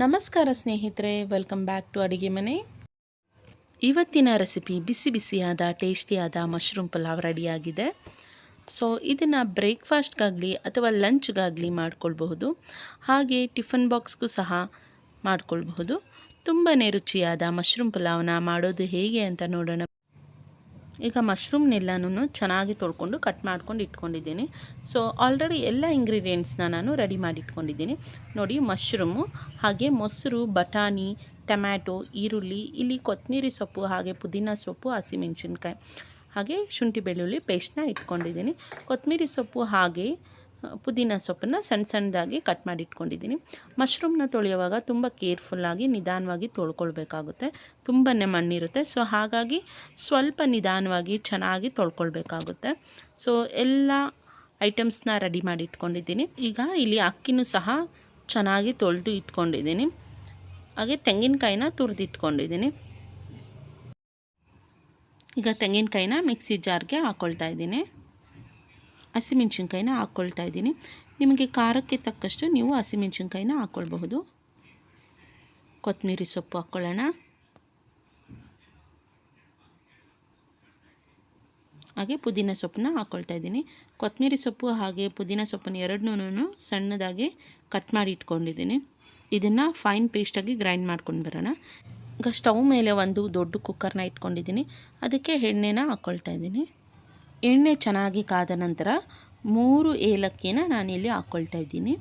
ನಮಸ್ಕಾರ ಸ್ನೇಹಿತರೆ welcome back to ಅಡುಗೆ ಮನೆ. ಇವತ್ತಿನ ರೆಸಿಪಿ ಬಿಸಿ ಬಿಸಿಯಾದ ಟೇಸ್ಟಿಯಾದ ಮಶ್ರೂಮ್ ಪಲಾವ್ ರೆಡಿಯಾಗಿದೆ. ಸೊ ಇದನ್ನು ಬ್ರೇಕ್ಫಾಸ್ಟ್ಗಾಗಲಿ ಅಥವಾ ಲಂಚ್ಗಾಗಲಿ ಮಾಡಿಕೊಳ್ಬಹುದು. ಹಾಗೆ ಟಿಫನ್ ಬಾಕ್ಸ್ಗೂ ಸಹ ಮಾಡಿಕೊಳ್ಬಹುದು. ತುಂಬಾ ರುಚಿಯಾದ ಮಶ್ರೂಮ್ ಪಲಾವ್ನ ಮಾಡೋದು ಹೇಗೆ ಅಂತ ನೋಡೋಣ. ಈಗ ಮಶ್ರೂಮ್ನೆಲ್ಲನೂ ಚೆನ್ನಾಗಿ ತೊಳ್ಕೊಂಡು ಕಟ್ ಮಾಡ್ಕೊಂಡು ಇಟ್ಕೊಂಡಿದ್ದೀನಿ. ಸೊ ಆಲ್ರೆಡಿ ಎಲ್ಲ ಇಂಗ್ರೀಡಿಯೆಂಟ್ಸ್ನ ನಾನು ರೆಡಿ ಮಾಡಿ ಇಟ್ಕೊಂಡಿದ್ದೀನಿ ನೋಡಿ ಮಶ್ರೂಮು ಹಾಗೆ ಮೊಸರು, ಬಟಾಣಿ, ಟೊಮ್ಯಾಟೊ, ಈರುಳ್ಳಿ, ಇಲ್ಲಿ ಕೊತ್ತಂಬರಿ ಸೊಪ್ಪು ಹಾಗೆ ಪುದೀನ ಸೊಪ್ಪು, ಹಸಿಮೆಣಸಿನ್ಕಾಯಿ ಹಾಗೆ ಶುಂಠಿ ಬೆಳ್ಳುಳ್ಳಿ ಪೇಸ್ಟ್ನ ಇಟ್ಕೊಂಡಿದ್ದೀನಿ. ಕೊತ್ತಂಬರಿ ಸೊಪ್ಪು ಹಾಗೆ ಪುದೀನ ಸೊಪ್ಪನ್ನು ಸಣ್ಣ ಸಣ್ಣದಾಗಿ ಕಟ್ ಮಾಡಿ ಇಟ್ಕೊಂಡಿದ್ದೀನಿ. ಮಶ್ರೂಮ್ನ ತೊಳೆಯುವಾಗ ತುಂಬ ಕೇರ್ಫುಲ್ಲಾಗಿ ನಿಧಾನವಾಗಿ ತೊಳ್ಕೊಳ್ಬೇಕಾಗುತ್ತೆ. ತುಂಬಾ ಮಣ್ಣಿರುತ್ತೆ. ಸೊ ಹಾಗಾಗಿ ಸ್ವಲ್ಪ ನಿಧಾನವಾಗಿ ಚೆನ್ನಾಗಿ ತೊಳ್ಕೊಳ್ಬೇಕಾಗುತ್ತೆ. ಸೊ ಎಲ್ಲ ಐಟಮ್ಸ್ನ ರೆಡಿ ಮಾಡಿ ಇಟ್ಕೊಂಡಿದ್ದೀನಿ. ಈಗ ಇಲ್ಲಿ ಅಕ್ಕಿನೂ ಸಹ ಚೆನ್ನಾಗಿ ತೊಳೆದು ಇಟ್ಕೊಂಡಿದ್ದೀನಿ. ಹಾಗೆ ತೆಂಗಿನಕಾಯಿನ ತುರಿದು ಇಟ್ಕೊಂಡಿದ್ದೀನಿ. ಈಗ ತೆಂಗಿನಕಾಯಿನ ಮಿಕ್ಸಿ ಜಾರ್ಗೆ ಹಾಕ್ಕೊಳ್ತಾ ಇದ್ದೀನಿ. ಹಸಿಮೆಣ್ಸಿನ್ಕಾಯಿನ ಹಾಕ್ಕೊಳ್ತಾ ಇದ್ದೀನಿ. ನಿಮಗೆ ಖಾರಕ್ಕೆ ತಕ್ಕಷ್ಟು ನೀವು ಹಸಿಮೆಣ್ಸಿನ್ಕಾಯಿನ ಹಾಕ್ಕೊಳ್ಬಹುದು ಕೊತ್ತಂಬರಿ ಸೊಪ್ಪು ಹಾಕ್ಕೊಳ್ಳೋಣ ಹಾಗೆ ಪುದೀನ ಸೊಪ್ಪನ್ನ ಹಾಕ್ಕೊಳ್ತಾ ಇದ್ದೀನಿ. ಕೊತ್ತಂಬರಿ ಸೊಪ್ಪು ಹಾಗೆ ಪುದೀನ ಸೊಪ್ಪನ್ನು ಎರಡನ್ನೂ ಸಣ್ಣದಾಗಿ ಕಟ್ ಮಾಡಿ ಇಟ್ಕೊಂಡಿದ್ದೀನಿ. ಇದನ್ನು ಫೈನ್ ಪೇಸ್ಟಾಗಿ ಗ್ರೈಂಡ್ ಮಾಡ್ಕೊಂಡು ಬರೋಣ. ಈಗ ಸ್ಟವ್ ಮೇಲೆ ಒಂದು ದೊಡ್ಡ ಕುಕ್ಕರ್ನ ಇಟ್ಕೊಂಡಿದ್ದೀನಿ. ಅದಕ್ಕೆ ಎಣ್ಣೆನ ಹಾಕ್ಕೊಳ್ತಾ ಇದ್ದೀನಿ. ಎಣ್ಣೆ ಚೆನ್ನಾಗಿ ಕಾದ ನಂತರ ಮೂರು ಏಲಕ್ಕಿನ ನಾನಿಲ್ಲಿ ಹಾಕ್ಕೊಳ್ತಾ ಇದ್ದೀನಿ.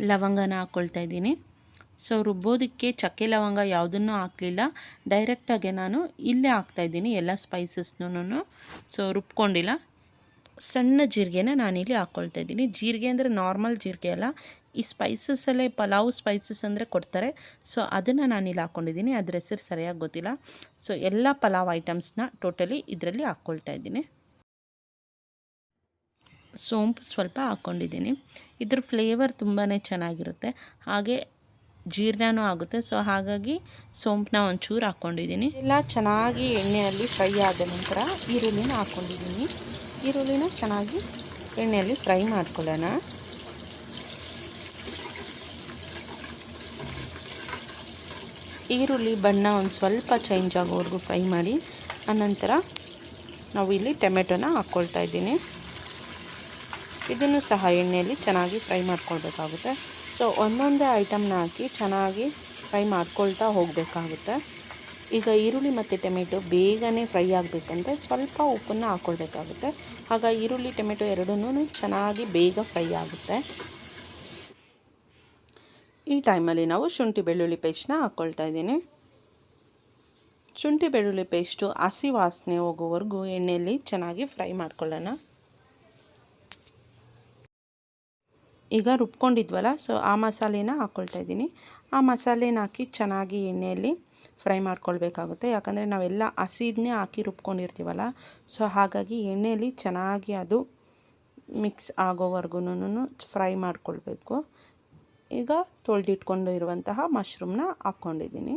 ಲವಂಗನ ಹಾಕ್ಕೊಳ್ತಾ ಇದ್ದೀನಿ. ಸೊ, ರುಬ್ಬೋದಕ್ಕೆ ಚಕ್ಕೆ ಲವಂಗ ಯಾವುದನ್ನು ಹಾಕಲಿಲ್ಲ. ಡೈರೆಕ್ಟಾಗೆ ನಾನು ಇಲ್ಲೇ ಹಾಕ್ತಾಯಿದ್ದೀನಿ ಎಲ್ಲ ಸ್ಪೈಸಸ್ನೂ ಸೊ ರುಬ್ಕೊಂಡಿಲ್ಲ. ಸಣ್ಣ ಜೀರಿಗೆನ ನಾನಿಲ್ಲಿ ಹಾಕ್ಕೊಳ್ತಾ ಇದ್ದೀನಿ. ಜೀರಿಗೆ ಅಂದರೆ ನಾರ್ಮಲ್ ಜೀರಿಗೆ ಅಲ್ಲ. ಈ ಸ್ಪೈಸಸಲ್ಲೇ ಪಲಾವ್ ಸ್ಪೈಸಸ್ ಅಂದರೆ ಕೊಡ್ತಾರೆ. ಸೊ ಅದನ್ನು ನಾನಿಲ್ಲಿ ಹಾಕ್ಕೊಂಡಿದ್ದೀನಿ ಅದ್ರ ಹೆಸರು ಸರಿಯಾಗಿ ಗೊತ್ತಿಲ್ಲ. ಸೊ ಎಲ್ಲ ಪಲಾವ್ ಐಟಮ್ಸ್ನ ಟೋಟಲಿ ಇದರಲ್ಲಿ ಹಾಕ್ಕೊಳ್ತಾ ಇದ್ದೀನಿ. ಸೋಂಪು ಸ್ವಲ್ಪ ಹಾಕ್ಕೊಂಡಿದ್ದೀನಿ ಇದ್ರ ಫ್ಲೇವರ್ ತುಂಬಾ ಚೆನ್ನಾಗಿರುತ್ತೆ. ಹಾಗೆ ಜೀರ್ಣನೂ ಆಗುತ್ತೆ. ಸೊ ಹಾಗಾಗಿ ಸೋಂಪನ್ನ ಒಂಚೂರು ಹಾಕ್ಕೊಂಡಿದ್ದೀನಿ ಎಲ್ಲ ಚೆನ್ನಾಗಿ ಎಣ್ಣೆಯಲ್ಲಿ ಫ್ರೈ ಆದ ನಂತರ ಈರುಳ್ಳಿನ ಹಾಕ್ಕೊಂಡಿದ್ದೀನಿ ಈರುಳ್ಳಿನ ಚೆನ್ನಾಗಿ ಎಣ್ಣೆಯಲ್ಲಿ ಫ್ರೈ ಮಾಡ್ಕೊಳ್ಳೋಣ. ಈರುಳ್ಳಿ, ಬಣ್ಣ ಒಂದು ಸ್ವಲ್ಪ ಚೇಂಜ್ ಆಗೋವರೆಗೂ ಫ್ರೈ ಮಾಡಿ, ಆನಂತರ ನಾವು ಇಲ್ಲಿ ಟೊಮೆಟೊನ ಹಾಕ್ಕೊಳ್ತಾ ಇದ್ದೀನಿ. ಇದನ್ನು ಸಹ ಎಣ್ಣೆಯಲ್ಲಿ ಚೆನ್ನಾಗಿ ಫ್ರೈ ಮಾಡ್ಕೊಳ್ಬೇಕಾಗುತ್ತೆ. ಸೊ ಒಂದೊಂದೇ ಐಟಮ್ನ ಹಾಕಿ ಚೆನ್ನಾಗಿ ಫ್ರೈ ಮಾಡ್ಕೊಳ್ತಾ ಹೋಗಬೇಕಾಗುತ್ತೆ. ಈಗ ಈರುಳ್ಳಿ ಮತ್ತು ಟೊಮೆಟೊ ಬೇಗನೆ ಫ್ರೈ ಆಗಬೇಕಂದ್ರೆ ಸ್ವಲ್ಪ ಉಪ್ಪನ್ನು ಹಾಕ್ಕೊಳ್ಬೇಕಾಗುತ್ತೆ ಆಗ ಈರುಳ್ಳಿ, ಟೊಮೆಟೊ ಎರಡೂ ಚೆನ್ನಾಗಿ ಬೇಗ ಫ್ರೈ ಆಗುತ್ತೆ. ಈ ಟೈಮಲ್ಲಿ ನಾವು ಶುಂಠಿ ಬೆಳ್ಳುಳ್ಳಿ ಪೇಸ್ಟ್ನ ಹಾಕ್ಕೊಳ್ತಾ ಇದ್ದೀನಿ. ಶುಂಠಿ ಬೆಳ್ಳುಳ್ಳಿ ಪೇಸ್ಟು ಹಸಿ ವಾಸನೆ ಹೋಗೋವರೆಗೂ ಎಣ್ಣೆಯಲ್ಲಿ ಚೆನ್ನಾಗಿ ಫ್ರೈ ಮಾಡ್ಕೊಳ್ಳೋಣ. ಈಗ ರುಬ್ಕೊಂಡಿದ್ವಲ್ಲ, ಸೊ ಆ ಮಸಾಲೆನ ಹಾಕ್ಕೊಳ್ತಾ ಇದ್ದೀನಿ. ಆ ಮಸಾಲೆನ ಹಾಕಿ ಚೆನ್ನಾಗಿ ಎಣ್ಣೆಯಲ್ಲಿ ಫ್ರೈ ಮಾಡ್ಕೊಳ್ಬೇಕಾಗುತ್ತೆ. ಯಾಕಂದರೆ ನಾವೆಲ್ಲ ಹಸಿದನ್ನೇ ಹಾಕಿ ರುಬ್ಕೊಂಡಿರ್ತೀವಲ್ಲ, ಸೊ ಹಾಗಾಗಿ ಎಣ್ಣೆಯಲ್ಲಿ ಚೆನ್ನಾಗಿ ಅದು ಮಿಕ್ಸ್ ಆಗೋವರೆಗೂ ಫ್ರೈ ಮಾಡ್ಕೊಳ್ಬೇಕು. ಈಗ ತೊಳೆದಿಟ್ಕೊಂಡು ಇರುವಂತಹ ಮಶ್ರೂಮ್ನ ಹಾಕ್ಕೊಂಡಿದ್ದೀನಿ.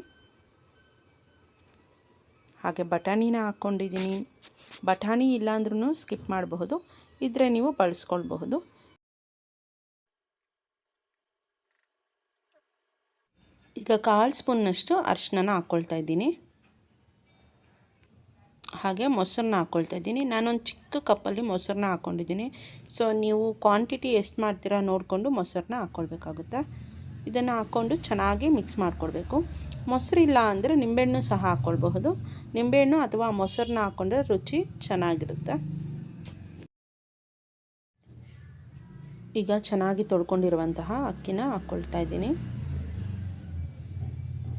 ಹಾಗೆ ಬಟಾಣಿನ ಹಾಕ್ಕೊಂಡಿದ್ದೀನಿ. ಬಟಾಣಿ ಇಲ್ಲಾಂದ್ರೂ ಸ್ಕಿಪ್ ಮಾಡಬಹುದು. ಇದ್ರೆ ನೀವು ಬಳಸ್ಕೊಳ್ಬಹುದು. ಈಗ ಕಾಲು ಸ್ಪೂನ್ನಷ್ಟು ಅರಿಶಿನ ಹಾಕ್ಕೊಳ್ತಾ ಇದ್ದೀನಿ. ಹಾಗೆ ಮೊಸರನ್ನ ಹಾಕ್ಕೊಳ್ತಾ ಇದ್ದೀನಿ. ನಾನೊಂದು ಚಿಕ್ಕ ಕಪ್ಪಲ್ಲಿ ಮೊಸರನ್ನ ಹಾಕ್ಕೊಂಡಿದ್ದೀನಿ ಸೊ ನೀವು ಕ್ವಾಂಟಿಟಿ ಎಷ್ಟು ಮಾಡ್ತೀರಾ ನೋಡಿಕೊಂಡು ಮೊಸರನ್ನ ಹಾಕ್ಕೊಳ್ಬೇಕಾಗುತ್ತೆ ಇದನ್ನು ಹಾಕ್ಕೊಂಡು ಚೆನ್ನಾಗಿ ಮಿಕ್ಸ್ ಮಾಡಿಕೊಡ್ಬೇಕು ಮೊಸರಿಲ್ಲ ಅಂದರೆ ನಿಂಬೆಹಣ್ಣು ಸಹ ಹಾಕ್ಕೊಳ್ಬಹುದು ನಿಂಬೆಹಣ್ಣು ಅಥವಾ ಮೊಸರನ್ನ ಹಾಕ್ಕೊಂಡ್ರೆ ರುಚಿ ಚೆನ್ನಾಗಿರುತ್ತೆ. ಈಗ ಚೆನ್ನಾಗಿ ತೊಳ್ಕೊಂಡಿರುವಂತಹ ಅಕ್ಕಿನ ಹಾಕ್ಕೊಳ್ತಾ ಇದ್ದೀನಿ.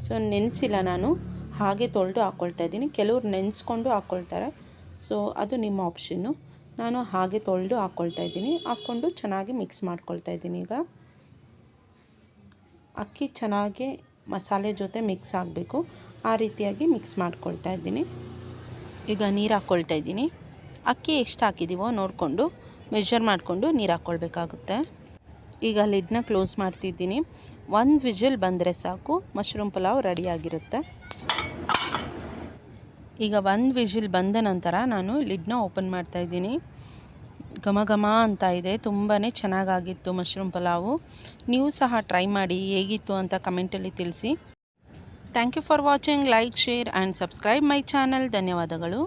ಸೊ ನೆನೆಸಿಲ್ಲ ನಾನು. ಹಾಗೆ ತೊಳೆದು ಹಾಕ್ಕೊಳ್ತಾ ಇದ್ದೀನಿ. ಕೆಲವ್ರು ನೆನೆಸ್ಕೊಂಡು ಹಾಕ್ಕೊಳ್ತಾರೆ ಸೊ ಅದು ನಿಮ್ಮ ಆಪ್ಷನ್ನು ನಾನು ಹಾಗೆ ತೊಳೆದು ಹಾಕ್ಕೊಳ್ತಾ ಇದ್ದೀನಿ. ಹಾಕ್ಕೊಂಡು ಚೆನ್ನಾಗಿ ಮಿಕ್ಸ್ ಮಾಡ್ಕೊಳ್ತಾ ಇದ್ದೀನಿ ಈಗ. ಅಕ್ಕಿ ಚೆನ್ನಾಗಿ ಮಸಾಲೆ ಜೊತೆ ಮಿಕ್ಸ್ ಆಗಬೇಕು. ಆ ರೀತಿಯಾಗಿ ಮಿಕ್ಸ್ ಮಾಡ್ಕೊಳ್ತಾ ಇದ್ದೀನಿ. ಈಗ ನೀರು ಹಾಕ್ಕೊಳ್ತಾ ಇದ್ದೀನಿ. ಅಕ್ಕಿ ಎಷ್ಟು ಹಾಕಿದ್ದೀವೋ ನೋಡಿಕೊಂಡು ಮೆಷರ್ ಮಾಡಿಕೊಂಡು ನೀರು ಹಾಕ್ಕೊಳ್ಬೇಕಾಗುತ್ತೆ ಈಗ ಲಿಡ್ನ ಕ್ಲೋಸ್ ಮಾಡ್ತಿದ್ದೀನಿ. ಒಂದು ವಿಜಿಲ್ ಬಂದರೆ ಸಾಕು. ಮಶ್ರೂಮ್ ಪಲಾವ್ ರೆಡಿಯಾಗಿರುತ್ತೆ ಈಗ ಒಂದು ವಿಜಿಲ್ ಬಂದ ನಂತರ ನಾನು ಲಿಡ್ನ ಓಪನ್ ಮಾಡ್ತಾ ಇದ್ದೀನಿ. ಘಮ ಘಮ ಅಂತ ಇದೆ ತುಂಬಾ ಚೆನ್ನಾಗಾಗಿತ್ತು ಮಶ್ರೂಮ್ ಪಲಾವು. ನೀವು ಸಹ ಟ್ರೈ ಮಾಡಿ, ಹೇಗಿತ್ತು ಅಂತ ಕಮೆಂಟಲ್ಲಿ ತಿಳಿಸಿ. Thank you for watching, like, share and subscribe my channel. ಧನ್ಯವಾದಗಳು.